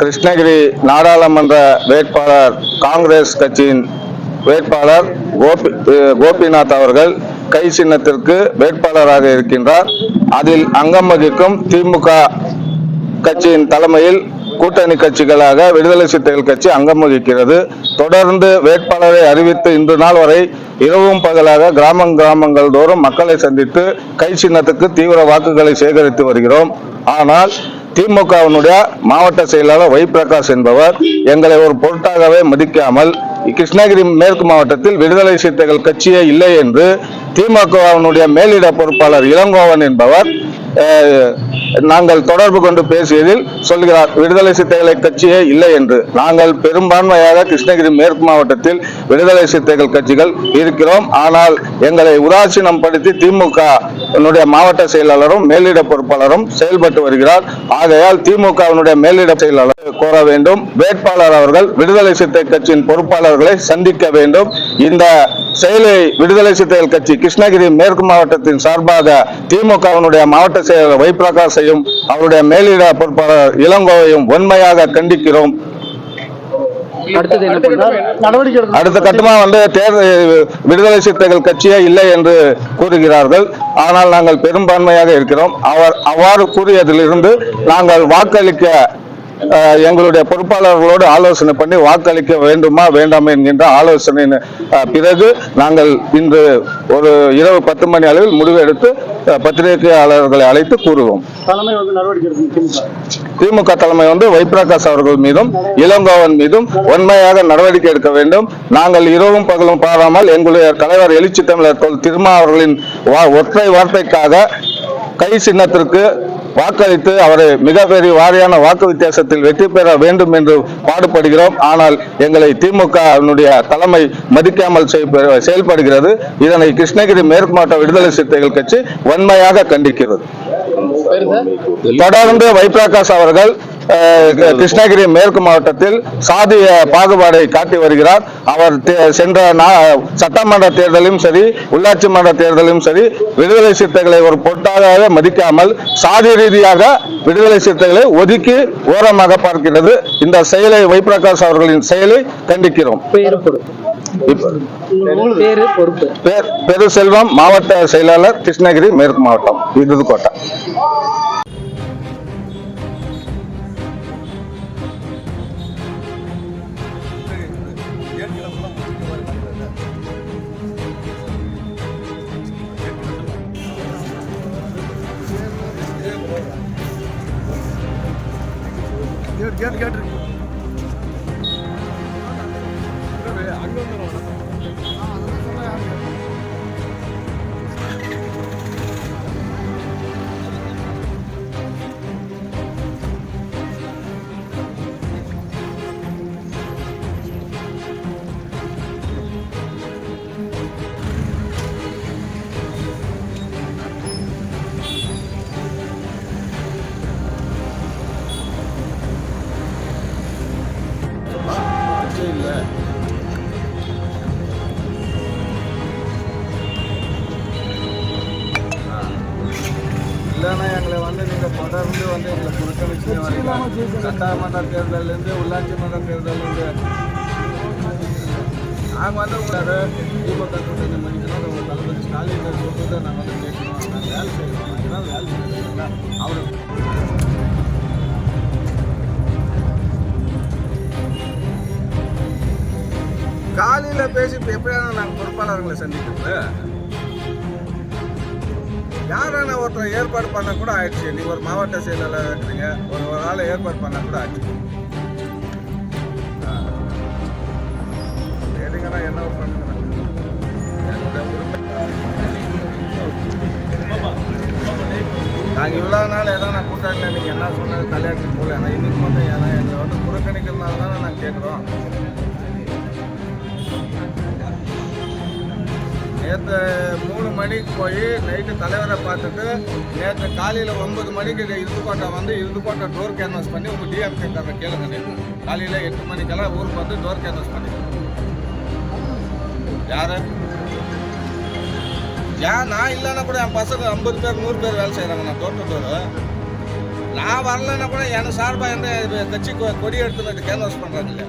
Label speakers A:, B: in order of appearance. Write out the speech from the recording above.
A: கிருஷ்ணகிரி நாடாளுமன்ற வேட்பாளர் காங்கிரஸ் கட்சியின் வேட்பாளர் கோபி கோபிநாத் அவர்கள் கை சின்னத்திற்கு வேட்பாளராக இருக்கின்றார். அதில் அங்கம் வகிக்கும் திமுக கட்சியின் தலைமையில் கூட்டணி கட்சிகளாக விடுதலை சிறுத்தைகள் கட்சி அங்கம் வகிக்கிறது. தொடர்ந்து வேட்பாளரை அறிவித்து இன்று நாள் வரை இரவும் பகலாக கிராமம் கிராமங்கள் தோறும் மக்களை சந்தித்து கை சின்னத்துக்கு தீவிர வாக்குகளை சேகரித்து வருகிறோம். ஆனால் திமுகவினுடைய மாவட்ட செயலாளர் வை பிரகாஷ் என்பவர் எங்களை ஒரு பொருட்டாகவே மதிக்காமல் கிருஷ்ணகிரி மேற்கு மாவட்டத்தில் விடுதலை சிறுத்தைகள் கட்சியே இல்லை என்று திமுகவினுடைய மேலிட பொறுப்பாளர் இளங்கோவன் என்பவர் நாங்கள் தொடர்பு கொண்டு பேசியதில் சொல்கிறார் விடுதலை சித்தைகளை கட்சியே இல்லை என்று. நாங்கள் பெரும்பான்மையாக கிருஷ்ணகிரி மேற்கு மாவட்டத்தில் விடுதலை சித்தைகள் கட்சிகள் இருக்கிறோம். ஆனால் எங்களை உதாசீனம் படுத்தி திமுக மாவட்ட செயலாளரும் மேலிட பொறுப்பாளரும் செயல்பட்டு வருகிறார். ஆகையால் திமுகவினுடைய மேலிட செயலாளர் கோர வேண்டும். வேட்பாளர் அவர்கள் விடுதலை சித்தை கட்சியின் பொறுப்பாளர்களை சந்திக்க வேண்டும். இந்த செயலை விடுதலை சிறுத்தைகள் கட்சி கிருஷ்ணகிரி மேற்கு மாவட்டத்தின் சார்பாக திமுகவினுடைய மாவட்ட செயலர் வைப்பிரகாசையும் அவருடைய மேலிட பொறுப்பாளர் இளங்கோவையும் வன்மையாக கண்டிக்கிறோம். அடுத்த கட்டமா வந்து தேர்தல் விடுதலை சிறுத்தைகள் கட்சியே இல்லை என்று கூறுகிறார்கள். ஆனால் நாங்கள் பெரும்பான்மையாக இருக்கிறோம். அவர் அவ்வாறு கூறியதிலிருந்து நாங்கள் வாக்களிக்க எங்களுடைய பொறுப்பாளர்களோடு ஆலோசனை பண்ணி வாக்களிக்க வேண்டுமா வேண்டாமா என்கின்ற ஆலோசனையின் பிறகு நாங்கள் இன்று ஒரு இரவு பத்து மணி அளவில் முடிவு எடுத்து பத்திரிகையாளர்களை அழைத்து கூறுவோம்.
B: திமுக.
A: தலைமை வந்து வைப்பிரகாஷ் அவர்கள் மீதும் இளங்கோவன் மீதும் உண்மையாக நடவடிக்கை எடுக்க வேண்டும். நாங்கள் இரவும் பகலும் பாராமல் எங்களுடைய தலைவர் எழுச்சி தமிழர் திருமா அவர்களின் ஒற்றை வார்த்தைக்காக கை சின்னத்திற்கு வாக்களித்து அவரை மிகப்பெரிய வாரியான வாக்கு வித்தியாசத்தில் வெற்றி பெற வேண்டும் என்று பாடுபடுகிறோம். ஆனால் எங்களை திமுக தலைமை மதிக்காமல் செயல்படுகிறது. இதனை கிருஷ்ணகிரி மேற்கு மாவட்ட விடுதலை சிறுத்தைகள் கட்சி வன்மையாக கண்டிக்கிறது. தொடர்ந்து வைப்பிரகாஷ் அவர்கள் கிருஷ்ணகிரி மேற்கு மாவட்டத்தில் சாதிய பாகுபாடை காட்டி வருகிறார். அவர் சென்ற நா- சட்டமன்ற தேர்தலும் சரி உள்ளாட்சி மன்ற தேர்தலும் சரி விடுதலை சிறுத்தைகளை ஒரு பொட்டாக மதிக்காமல் சாதி ரீதியாக விடுதலை சிறுத்தைகளை ஒதுக்கி ஓரமாக பார்க்கிறது இந்த செயலை வைப்பிரகாஷ் அவர்களின் செயலை கண்டிக்கிறோம்.
B: பெரு
A: செல்வம் மாவட்ட செயலாளர் கிருஷ்ணகிரி மேற்கு மாவட்டம் விருதுக்கோட்டை. கேட்டு கேட்டு இருக்கு.
C: அங்கே வந்துடுவோம் இல்லைன்னா எங்களை வந்து நீங்கள் தொடர்ந்து வந்து எங்களை புறக்கணிச்சு வரீங்க. சட்டமன்ற தேர்தலேருந்து உள்ளாட்சி மன்ற தேர்தலேருந்து நாங்கள் வந்து உங்களோட திமுக கூட்டணி மணிக்கணும் உங்கள் தளபதி ஸ்டாலின் சொல்றதை நாங்கள் வந்து கேட்கணும் வேலை செய்யணும் வேலை செய்யணும் அவர் காலையில் பேசி இப்போ எப்படியான நாங்கள் பொறுப்பாளர்களை சந்திக்கிறது யாரான ஒருத்தர் ஏற்பாடு பண்ண கூட ஆயிடுச்சு. நீங்கள் ஒரு மாவட்ட செயலாளர் இருக்கிறீங்க. ஒரு ஒரு ஆளை ஏற்பாடு பண்ண கூட ஆயிடுச்சு. ஆ. என்ன பண்ணுங்க நாங்கள் இவ்வளோ நாள் ஏதோ நான் கூட்டாட்டில் நீங்கள் என்ன சொன்னது கல்யாணத்துக்கு போகல ஆனால் இன்னைக்கு மட்டும் ஏன்னா எங்களை வந்து புறக்கணிக்கிறதுனால தானே நாங்கள் கேட்குறோம் நேற்று மூணு மணிக்கு போய் நைட்டு தலைவரை பார்த்துட்டு நேற்று காலையில் ஒன்பது மணிக்கு இருந்துக்கோட்டை வந்து இருந்துக்கோட்டை டோர் கேன்வாஸ் பண்ணி உங்கள் டிஎம்கே காரரை கேளுங்க நேற்று காலையில் எட்டு மணிக்கெல்லாம் ஊருக்கு வந்து டோர் கேன்வாஸ் பண்ணி.
A: யார்? ஏன் நான் இல்லைன்னா கூட என் பசங்க ஐம்பது பேர் நூறு பேர் வேலை செய்கிறாங்க நான் டோர் டு டோர் நான் வரலைன்னா கூட எனக்கு சார்பாக எந்த கட்சி கொ- கொடி எடுத்துன்னு கேன்வாஸ் பண்ணுறாங்க இல்லையா?